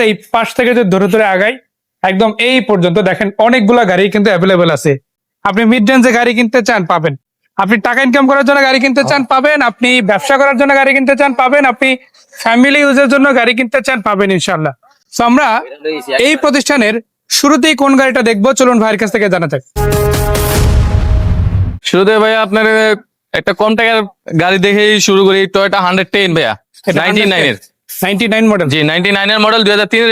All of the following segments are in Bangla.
আছে এই পাশ থেকে যদি ধরে ধরে আগাই একদম এই পর্যন্ত দেখেন অনেকগুলা গাড়ি কিন্তু অ্যাভেলেবেল আছে। আপনি মিড রেঞ্জে গাড়ি কিনতে চান পাবেন। আপনি টাকা ইনকাম করার জন্য গাড়ি কিনতে চান পাবেন। আপনি ব্যবসা করার জন্য গাড়ি কিনতে চান পাবেন। আপনি ফ্যামিলি ইউজের জন্য গাড়ি কিনতে চান পাবেন ইনশাল্লাহ তো আমরা এই প্রতিষ্ঠানের শুরুতেই কোন গাড়িটা দেখব চলুন ভাইয়ের কাছ থেকে জানা যাক। শুরুতে ভাইয়া আপনার একটা কম টাকার গাড়ি দেখেই শুরু করি টয়োটা হান্ড্রেড টেন ভাইয়া নাইনটি নাইনের ninety nine model G ninety নাইনের মডেল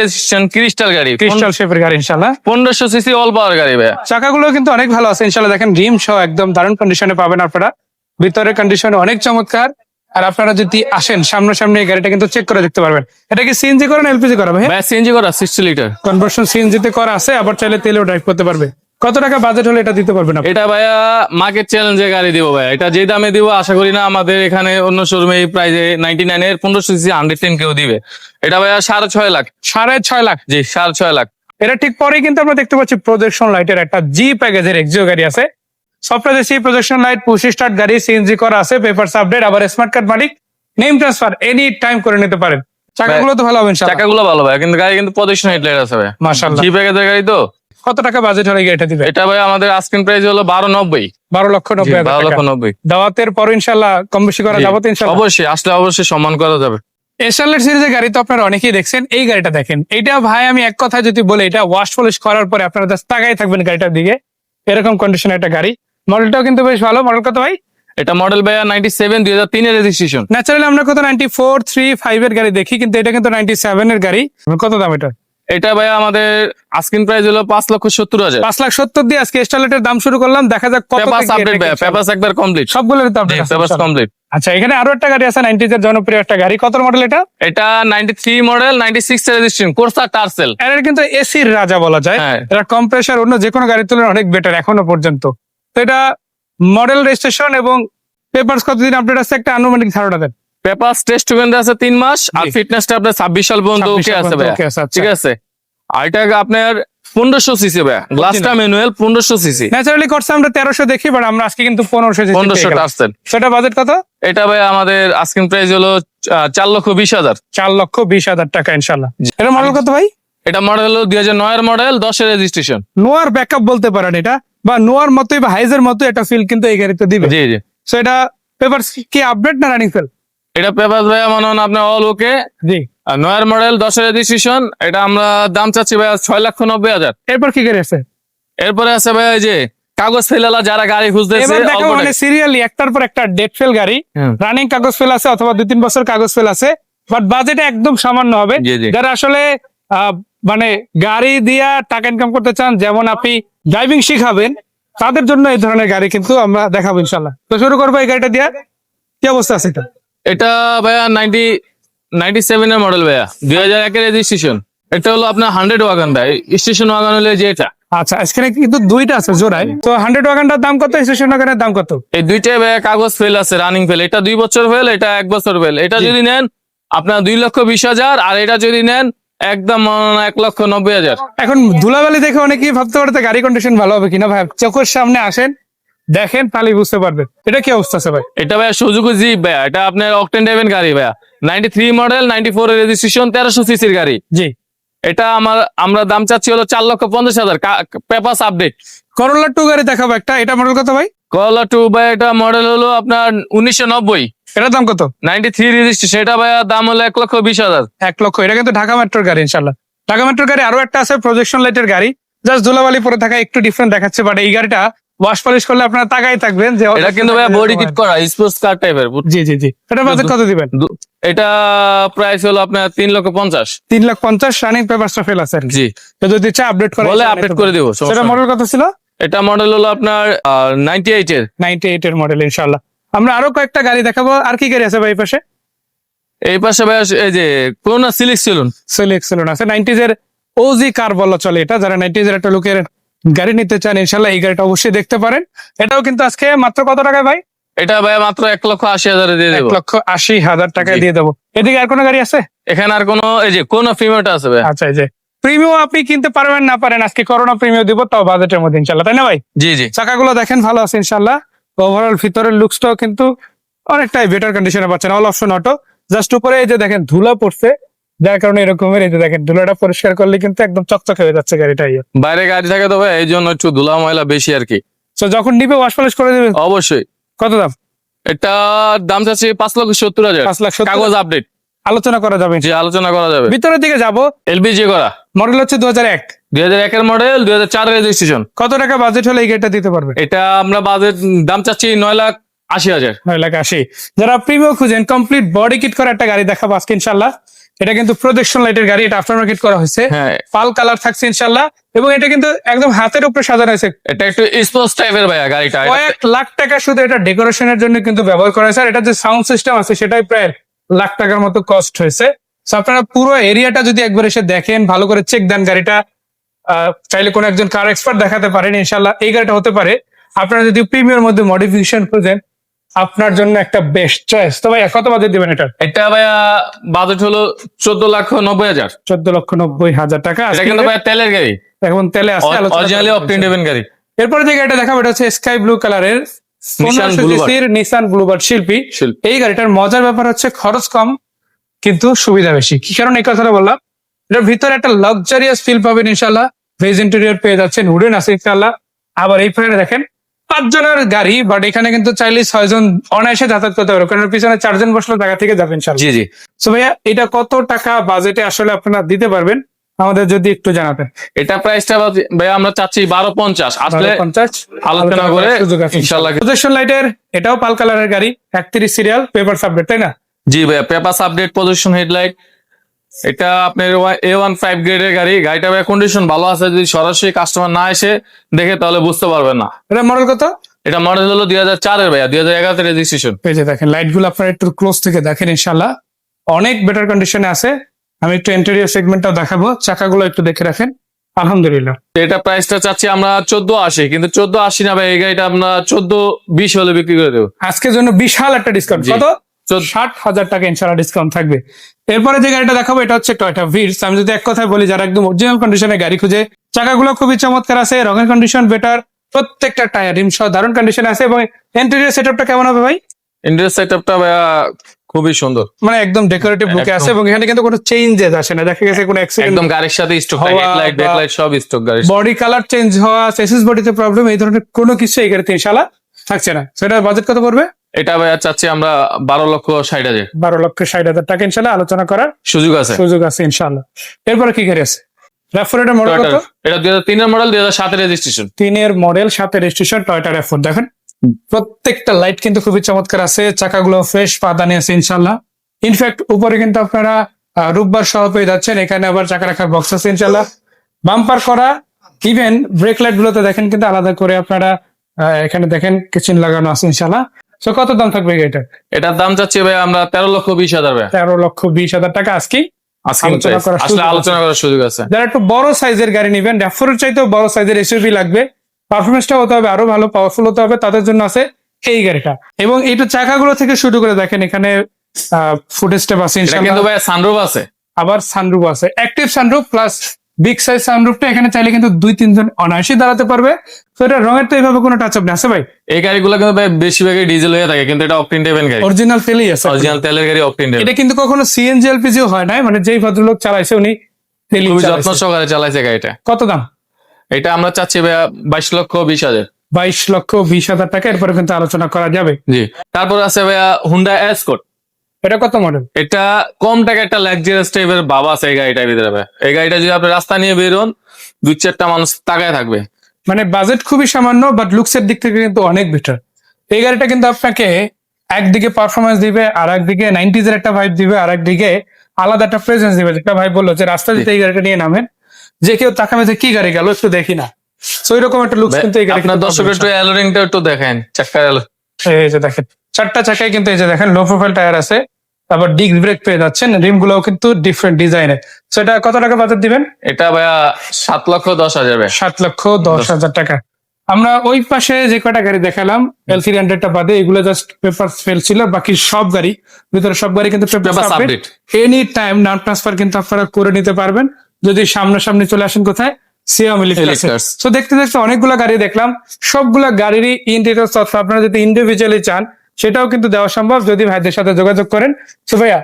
রেজিস্ট্রেশন ক্রিস্টাল গাড়ি। ক্রিস্টাল শেপের গাড়ি সিসি অল পাওয়ার গাড়ি চাকাগুলো কিন্তু অনেক ভালো আছে দেখেন রিম সহ একদম দারুণ কন্ডিশনে পাবেন আপনারা। ভিতরের কন্ডিশন অনেক চমৎকার। আর আপনারা যদি আসেন সামনাসামনি এই গাড়িটা কিন্তু চেক করে দেখতে পারবেন। এটা কি সিএনজি করেন এলপিজি করা ভাই সিএনজি করা সিক্সটি লিটার কনভার্সন সিএনজি তে করা আছে আবার চাইলে তেলেও ড্রাইভ করতে পারবে। কত টাকা বাজেট হলে এটা দিতে পারবেন আপনি? এটা ভাইয়া মার্কেট চ্যালেঞ্জে গাড়ি দিব ভাইয়া। এটা যে দামে দিব আশা করি না আমাদের এখানে অন্য শোরুমে এই প্রাইজে নাইনটি নাইনের পনেরোশো সিসি হান্ড্রেড টেন কেউ দিবে। এটা ভাইয়া সাড়ে ছয় লাখ। সাড়ে ছয় লাখ? জি সাড়ে ছয় লাখ। এটা ঠিক পরেই কিন্তু আমরা দেখতে পাচ্ছি প্রজেকশন লাইটের একটা জি প্যাকেজের এক্সিও গাড়ি আছে। সফটওয়্যার দেশি প্রজেকশন লাইট পুশি স্টার্ট গাড়ি সিএনজি করা আছে পেপারস আপডেট আবার স্মার্ট কার্ড মালিক নেম ট্রান্সফার এনি টাইম করে নিতে পারেন। চাকাগুলো তো ভালো হবে ইনশাআল্লাহ। চাকাগুলো ভালো ভাইয়া কিন্তু গাড়ি কিন্তু প্রদর্শন হেডলাইট আছে ভাইয়া। মাশাআল্লাহ। জি প্যাকেজের গাড়ি তো? কত টাকা বাজেট হলে এটা দিবে? এটা ভাই আমাদের আস্কিং প্রাইস হলো বারো নব্বই। বারো লক্ষ নব্বই বারো লক্ষ। নব্বই। দাওয়াতের পর ইনশাল্লাহ কম বেশি করা যাব ইনশাল্লাহ? অবশ্যই আসলে অবশ্যই সম্মান করা যাবে। এসএলএর সিরিজের গাড়ি তো আপনারা অনেকেই দেখছেন এই গাড়িটা দেখেন। এটা ভাই আমি এক কথা যদি বলি এটা ওয়াশ পলিশ করার পরে আপনারা জাস্ট তাকাই থাকবেন গাড়িটার দিকে। এরকম কন্ডিশন একটা গাড়ি। মডেলটাও কিন্তু বেশ ভালো। মডেল কত ভাই? এটা মডেল ভাইয়া নাইনটি সেভেন দুই হাজার তিনের রেজিস্ট্রেশন ন্যাচারালি আমরা কত নাইনটি ফোর থ্রি ফাইভ এর গাড়ি দেখি কিন্তু এটা কিন্তু নাইনটি সেভেন এর গাড়ি। কত দাম এটা? এটা ভাইয়া আমাদের আস্কিং প্রাইস হলো পাঁচ লক্ষ সত্তর হাজার। পাঁচ লাখ সত্তর দিয়ে আজকে স্টারলেটের দাম শুরু করলাম দেখা যাক কত একবার কমপ্লিট সবগুলোর ইনশাল্লাহ। কমপ্লিট আচ্ছা এখানে আরও একটা গাড়ি আছে নাইনটিজ এর জনপ্রিয় একটা গাড়ি। কত মডেল এটা? এটা ninety three model ninety six registration Corsa Tercel এর কিন্তু এসির রাজা বলা যায়। হ্যাঁ। এটা কম্প্রেসার অন্য যে কোনো গাড়ির তুলনায় অনেক বেটার এখনও পর্যন্ত। তো এটা মডেল রেজিস্ট্রেশন এবং পেপারস কতদিন আপডেট আছে একটা আনুমানিক ধারণা দেন। পেপাস টেস্ট টুকেন্দ্র আছে তিন মাস আর। ফিটনেসটা আপনার ছাব্বিশ সাল পর্যন্ত ওকে আছে আচ্ছা। ঠিক আছে? আর এটা আপনার পনেরোশো সিসি ভাইয়া। গ্লাসটা ম্যানুয়াল পনেরোশো সিসি ন্যাচারালি করছে আমরা তেরোশো দেখি বাট আমরা আজকে কিন্তু পনেরোশো পনেরোশো টার্সেল সেটা বাজেট কত? এটা ভাই আমাদের আস্কিং প্রাইস হলো চার লক্ষ বিশ হাজার। চার লক্ষ বিশ হাজার টাকা ইনশাল্লাহ এটা মডেল কত ভাই? এটা মডেল হলো দুই হাজার নয়ের মডেল দশের রেজিস্ট্রেশন নোয়ার ব্যাকআপ বলতে পারেন এটা বা নোয়ার মতোই বা হাইজের মতো একটা ফিল কিন্তু এই গাড়িতে দিবে। জি জি। সো এটা পেপার কি আপডেট না রানিং ফেল এটা পেপার ভাইয়া মনে হন আপনার অল ওকে জি। নয়ের মডেল দশের রেজিস্ট্রেশন এটা আমরা দাম চাচ্ছি ভাইয়া ছয় লক্ষ নব্বই হাজার। এরপর কি গাড়ি আছে? এরপরে আছে ভাইয়া এই যে কাগজ ফেলালা যারা গাড়ি খুঁজতেছে এবার মানে সিরিয়ালি একটার পর একটা ডেট ফেল গাড়ি রানিং কাগজ ফেল আছে অথবা দুই তিন বছর কাগজ ফেল আছে বাট বাজেট একদম সামান্য হবে। যারা আসলে মানে গাড়ি দিয়া টাকা ইনকাম করতে চান যেমন আপনি ড্রাইভিং শিখাবেন তাদের জন্য এই ধরনের গাড়ি কিন্তু আমরা দেখাবো ইনশাল্লাহ তো শুরু করব এই গাড়িটা দিয়া। কি অবস্থা আছে এটা? এটা ভাইয়া নাইনটি নাইনটি সেভেন এর মডেল ভাইয়া। দুই হাজার একের রেজিস্ট্রেশন এটা হলো আপনার হান্ড্রেড ওয়াগান ভাই স্টেশন ওয়াগান হলে যে এটা। আচ্ছা এখানে কিন্তু দুইটা আছে জোড়ায়। তো হান্ড্রেড ওয়াগানটার দাম কত? স্টেশন ওয়াগানের দাম কত? এই দুইটাই ভাইয়া কাগজ ফেল আছে রানিং ফেল এটা দুই বছর ফেল এটা এক বছর ফেল এটা যদি নেন আপনার দুই লক্ষ বিশ হাজার আর এটা যদি নেন একদম এক লক্ষ নব্বই হাজার। এখন ধুলাবালি দেখে অনেকেই ভাবতে পারে গাড়ি কন্ডিশন ভালো হবে কিনা। ভাই চোখের সামনে আসেন দেখেন তাহলে বুঝতে পারবেন। এটা কি অবস্থা আছে ভাই? এটা ভাইয়া সুজুকু জিপ ভাইয়া। এটা আপনার অকটেন ডেভেন গাড়ি ভাইয়া। Ninety three model ninety four registration তেরোশো সিসির গাড়ি। জি। এটা আমার আমরা দাম চাচ্ছি হলো চার লক্ষ পঞ্চাশ হাজার। পেপাস আপডেট। করোলা টু গাড়ি দেখাবো একটা। এটা মডেল কত ভাই? কলা টু ভাই এটা মডেল হলো আপনার উনিশশো নব্বই। এটার দাম কত? নাইনটি থ্রি রেজিস্ট্রেশন এটা ভাইয়া দাম হলো এক লক্ষ বিশ হাজার। এক লক্ষ। এটা কিন্তু ঢাকা মেট্রোর গাড়ি ইনশাল্লাহ ঢাকা মেট্রোর গাড়ি আরও একটা আছে প্রজেকশন লাইটের গাড়ি। জাস্ট ধুলাবালি পরে থাকা একটু ডিফারেন্ট দেখাচ্ছে বাট এই গাড়িটা ওয়াশ পলিশ করলে আপনারা তাকাই থাকবেন যে এটা কিন্তু ভাইয়া বডি কিট করা স্পোর্টস কার টাইপের জি জি জি। এটা বাজেট কত দিবেন? এটা প্রাইস হলো আপনার তিন লক্ষ পঞ্চাশ। তিন লাখ পঞ্চাশ রানিং পেপারসটা ফেল আছে জি। তো যদি চাই আপডেট করে বলে আপডেট করে দিব সেটা মডেল কত ছিল? এটা মডেল হলো আপনার নাইনটি এইট এর। নাইনটি এইট এর মডেল ইনশাল্লাহ আমরা আরও কয়েকটা গাড়ি দেখাবো। আর কি গাড়ি আছে ভাই এই পাশে? এই পাশে ভাইয়া এই যে করোনা সিলিক সেলুন সেলেক্ট সেলুন আছে। নাইনটিজ এর ওজি কার বলা চলে এটা। যারা নাইনটিজ এর একটা লোকের গাড়ি নিতে চান ইনশাল্লাহ এই গাড়িটা অবশ্যই দেখতে পারেন। এটাও কিন্তু আজকে মাত্র কত টাকায় ভাই? এটা ভাই মাত্র এক লক্ষ আশি হাজার দিয়ে এক লক্ষ আশি হাজার টাকায় দিয়ে দেবো। এদিকে আর কোনো গাড়ি আছে? এখানে আর কোনো এই যে কোন ফিমেটা আছে ভাইয়া আচ্ছা এই যে প্রিমিয়াম আপনি কিনতে পারবেন না পারেন আজকে করোনা প্রিমিয়াম দিব তাও বাজেটের মধ্যে ইনশাল্লাহ তাই না ভাই? জি জি। চাকাগুলো দেখেন ভালো আছে ইনশাল্লাহ। ওভারঅল ভিতরের লুকসটাও কিন্তু অনেকটাই বেটার কন্ডিশনে পাচ্ছেন অল অপশন অটো জাস্ট উপরে এই যে দেখেন ধুলা পড়ছে যার কারণে এরকমের এই যে দেখেন ধুলাটা পরিষ্কার করলে কিন্তু একদম চকচকে হয়ে যাচ্ছে গাড়িটা বাইরে গাড়ি থাকে তো ভাই এই জন্য একটু ধুলা ময়লা বেশি আর কি। তো যখন নিবে ওয়াশ পলিশ করে দেবে অবশ্যই। কত দাম? এটা দাম চাচ্ছি পাঁচ লক্ষ সত্তর হাজার। পাঁচ লাখ কাগজ আপডেট আলোচনা করা যাবে। যে আলোচনা করা যাবে। ভিতরের দিকে যাব। এলবিজি করা। মডেল হচ্ছে দু হাজার এক। দুই হাজার একের মডেল দুই হাজার চার রেজিস্ট্রেশন কত টাকা বাজেট হলে এই গাড়িটা দিতে পারবে? এটা আমরা বাজেট দাম চাচ্ছি নয় লাখ আশি হাজার। নয় লাখ আশি। যারা প্রিমিয়াম খুঁজেন কমপ্লিট বডি কিট করা একটা গাড়ি দেখাবো আজকে ইনশাল্লাহ এটা কিন্তু প্রজেকশন লাইটের গাড়ি এটা আফটার মার্কেট করা হয়েছে। হ্যাঁ। পাল কালার থাকছে ইনশাল্লাহ এবং এটা কিন্তু একদম হাতের উপরে সাজানো হয়েছে। এটা একটু স্পোর্টস টাইপের ভাইয়া গাড়িটা। কয়েক লাখ টাকা শুধু এটা ডেকোরেশনের জন্য কিন্তু ব্যবহার করা হয়েছে। আর এটা যে সাউন্ড সিস্টেম আছে সেটাই প্রায় লাখ টাকার মতো কস্ট হয়েছে। আপনারা পুরো এরিয়াটা যদি একবার এসে দেখেন ভালো করে চেক দেন গাড়িটা। আহ, চাইলে কোনো একজন কার এক্সপার্ট দেখাতে পারেন ইনশাল্লাহ এই গাড়িটা হতে পারে। আপনারা যদি প্রিমিয়ার মধ্যে মডিফিকেশন খুঁজেন আপনার জন্য একটা বেস্ট চয়েস তো ভাই কত বাজেট দিবেন এটা এটা ভাইয়া বাজেট হলো চোদ্দ লক্ষ নব্বই হাজার। চোদ্দ লক্ষ নব্বই হাজার টাকা। এটা কিন্তু ভাইয়া তেলের গাড়ি। এখন তেলে আছে অরিজিনালি অপটেন। ডেভেন গাড়ি। এরপরে যে গাড়িটা দেখাবো এটা হচ্ছে স্কাই ব্লু কালারের। নিসান ব্লুবার্ড শিল্পী। শিল্প। এই গাড়িটার মজার ব্যাপার হচ্ছে খরচ কম কিন্তু সুবিধা বেশি। কি কারণে এই কথাটা বললাম? এটার ভিতরে একটা লাক্সারিয়াস ফিল পাবেন ইনশাল্লাহ ভেজ ইন্টেরিয়র পেয়ে যাচ্ছেন উডেন আছে ইনশাল্লাহ আবার এই ফ্রেন্ডে দেখেন পাঁচজনের গাড়ি বাট এখানে কিন্তু চাইলে ছয়জন অনায়াসে যাতায়াত করতে পারবে কারণ পিছনে চারজন বসলে জায়গা থেকে যাবেন জি জি। সো ভাইয়া এটা কত টাকা বাজেটে আসলে আপনারা দিতে পারবেন? আমাদের যদি একটু জানাতেন। এটা প্রাইসটা ভাইয়া আমরা চাচ্ছি বারো পঞ্চাশ। আসলে পঞ্চাশ আলোচনা করে ইনশাল্লাহ প্রজেকশন লাইটের এটাও পাল কালারের গাড়ি একত্রিশ সিরিয়াল পেপার সাবজেক্ট তাই না? জি ভাইয়া পেপাস আপডেট পজিশন হেডলাইট এটা আপনার এ ওয়ান ফাইভ গ্রেডের গাড়ি। গাড়িটা কন্ডিশন ভালো আছে। যদি সরাসরি কাস্টমার না এসে দেখে তাহলে বুঝতে পারবেন না। এটা মডেল কত? এটা মডেল হলো দুই হাজার চারের ভাইয়া দুই হাজার এগারোতে রেজিস্ট্রেশন এই যে দেখেন লাইটগুলো আপনারা একটু ক্লোজ থেকে দেখেন ইনশাল্লাহ অনেক বেটার কন্ডিশনে আছে। আমি একটু ইন্টেরিয়র সেগমেন্টটাও দেখাবো। চাকাগুলো একটু দেখে রাখেন। আলহামদুলিল্লাহ। এটা প্রাইসটা চাচ্ছি আমরা চোদ্দ আশি কিন্তু চোদ্দ আশি না ভাই এই গাড়িটা আমরা চোদ্দ বিশ হলে বিক্রি করে দেবো। আজকের জন্য বিশাল একটা ডিসকাউন্ট। কত? ষাট হাজার টাকা ইনশাল্লাহ ডিসকাউন্ট থাকবে। এরপরে যে গাড়িটা দেখাবো এটা হচ্ছে টয়টা ভিডস আমি যদি এক কথায় বলি যারা একদম অরিজিনাল কন্ডিশনে গাড়ি খুঁজে চাকাগুলো খুবই চমৎকার আছে রঙের কন্ডিশন বেটার প্রত্যেকটা টায়ার রিমসহ দারুণ কন্ডিশনে আছে এবং ইন্টেরিয়র সেটআপটা কেমন হবে ভাই? ইন্ডিয়ার সেট আপটা ভাইয়া খুবই সুন্দর। মানে একদম ডেকোরেটিভ লুকে আছে এবং এখানে কিন্তু কোনো চেঞ্জেস আসে না। দেখা গেছে কোনো অ্যাক্সিডেন্ট একদম গাড়ির সাথে স্টক বা- ব্যাকলাইট সব স্টক গাড়ি বডি কালার চেঞ্জ হওয়া সেসিস বডিতে প্রবলেম এই ধরনের কোনো কিছু এই গাড়িতে ইনশাল্লাহ থাকছে না। সেটা বাজেট কত পড়বে? এটা ভাইয়া চাচ্ছি আমরা বারো লক্ষ ষাট হাজার। বারো লক্ষ ষাট হাজার টাকা ইনশাল্লাহ আলোচনা করার সুযোগ আছে? সুযোগ আছে ইনশাল্লাহ। এরপরে কি গাড়ি আছে? র্যাফোরেটের মডেল কত? এটা দুই হাজার তিনের মডেল দুই হাজার সাতের রেজিস্ট্রেশন তিনের মডেল রেজিস্ট্রেশন টয়টা র্যাফোর দেখেন প্রত্যেকটা লাইট কিন্তু খুবই চমৎকার আছে চাকাগুলো ফ্রেশ পাদানি আছে ইনশাল্লাহ। ইনফ্যাক্ট উপরে কিন্তু আপনারা আহ, রূপবার সহ পেয়ে যাচ্ছেন এখানে আবার চাকা রাখার বক্স আছে ইনশাল্লাহ। বাম্পার করা ইভেন ব্রেক লাইট গুলোতে দেখেন কিন্তু আলাদা করে আপনারা আহ, এখানে দেখেন কিচেন লাগানো আছে ইনশাল্লাহ। তো কত দাম থাকবে এটা এটার দাম চাচ্ছি ভাই আমরা তেরো লক্ষ বিশ হাজার ভাই। তেরো লক্ষ বিশ হাজার টাকা আজকে আলোচনা করার সুযোগ আছে। যারা একটু বড় সাইজের গাড়ি নেবেন ড্যাফোরের চাইতেও বড় সাইজের এসইউভি লাগবে পারফরমেন্সটা হতে হবে আরও ভালো পাওয়ারফুল হতে হবে তাদের জন্য আছে এই গাড়িটা। এবং এইটা চাকাগুলো থেকে শুরু করে দেখেন এখানে ফুড স্টেপ আছে কিন্তু ভাই সানরুফ আছে। আবার সানরুফ আছে। Active sunroof plus big size সানরুফটা এখানে চাইলে কিন্তু দুই তিনজন অনায়াসে দাঁড়াতে পারবে। তো এটা রঙের তো এইভাবে কোনো টাচ আপ নেই। আছে ভাই? এই গাড়িগুলো কিন্তু ভাই বেশিরভাগই ডিজেল হয়ে থাকে কিন্তু এটা অকটেন টেভেন গাড়ি। অরিজিনাল তেলই আছে। অরিজিনাল তেলের গাড়ি অকটেন এটা কিন্তু কখনো সিএনজি এলপিজিও হয় নাই মানে যেই ভদ্রলোক চালাইছে উনি তেলই যত্ন সহকারে চালাইছে গাড়িটা। কত দাম? এটা আমরা চাচ্ছি ভাইয়া বাইশ লক্ষ বিশ হাজার। বাইশ লক্ষ বিশ হাজার টাকা এরপরে কিন্তু আলোচনা করা যাবে। জি। তারপর আছে ভাইয়া হুন্ডা এসকোট এটা কত মডেল এটা কম টাকা একটা লাক্সারিয়াস টাইপের ভাবা আছে এই গাড়িটার ভিতরে ভাই। এই গাড়িটা যদি আপনি রাস্তা নিয়ে বেরোন দুই চারটা মানুষ তাকায় থাকবে। মানে বাজেট খুবই সামান্য বাট লুকসের দিক থেকে কিন্তু অনেক বেটার এই গাড়িটা কিন্তু আপনাকে একদিকে পারফরমেন্স দিবে আর একদিকে নাইনটিজ এর একটা ভাইব দিবে আর একদিকে আলাদা একটা প্রেজেন্স দিবে। যেটা ভাই বলল যে রাস্তা দিতে এই গাড়িটা নিয়ে নামেন। যে কেউ তাকাবে যে কি গাড়ি গেল একটু দেখি না। তো এরকম একটা লুকস কিন্তু এই গাড়ি আপনার দর্শকের একটু অ্যালোরিংটা একটু দেখেন চাক্কার অ্যালো এই যে দেখেন। চারটা চাকায় কিন্তু এই যে দেখেন লো প্রোফাইল টায়ার আছে তারপর ডিস্ক ব্রেক পেয়ে যাচ্ছেন রিম গুলোও কিন্তু ডিফারেন্ট ডিজাইনের তো এটা কত টাকা বাজেট দিবেন? এটা ভাইয়া সাত লক্ষ দশ হাজার সাত লক্ষ দশ হাজার টাকা। আমরা ওই পাশে যে কটা গাড়ি দেখালাম এল থ্রি হান্ড্রেডটা বাদে এগুলো জাস্ট পেপার ফেল ছিল বাকি সব গাড়ি ভিতরে সব গাড়ি কিন্তু। এনি টাইম নাম ট্রান্সফার কিন্তু আপনারা করে নিতে পারবেন। যদি সামনাসামনি চলে আসেন কোথায়? তো দেখতে দেখতে অনেকগুলো গাড়ি দেখলাম সবগুলা গাড়িরই তথ্য আপনারা যদি ইন্ডিভিজুয়ালি চান সেটাও কিন্তু দেওয়া সম্ভব যদি ভাইদের সাথে যোগাযোগ করেন। তো ভাইয়া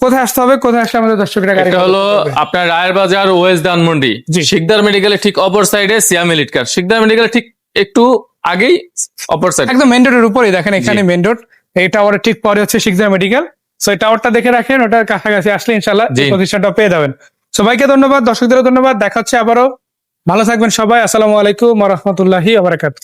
কোথায় আসতে হবে? কোথায় আসলে আমাদের দর্শকরা গাড়ি হলো আপনার রায়ের বাজার ওয়েস ধানমন্ডি। জি। শিকদার মেডিকেলের ঠিক অপর সাইডে সিয়াম এলিটকার শিকদার মেডিকেলের ঠিক একটু আগেই অপর সাইড। একদম মেন রোডের উপরেই দেখেন এখানে মেন রোড। এই টাওয়ারের ঠিক পরে হচ্ছে শিকদার মেডিকেল। সো এই টাওয়ারটা দেখে রাখেন ওটার কাছাকাছি আসলে ইনশাল্লাহ। প্রতিষ্ঠানটা পেয়ে যাবেন। সবাইকে ধন্যবাদ দর্শকদেরও ধন্যবাদ। দেখা হচ্ছে আবারও। ভালো থাকবেন সবাই। আসসালামু আলাইকুম রহমতুল্লাহি আবরাকাত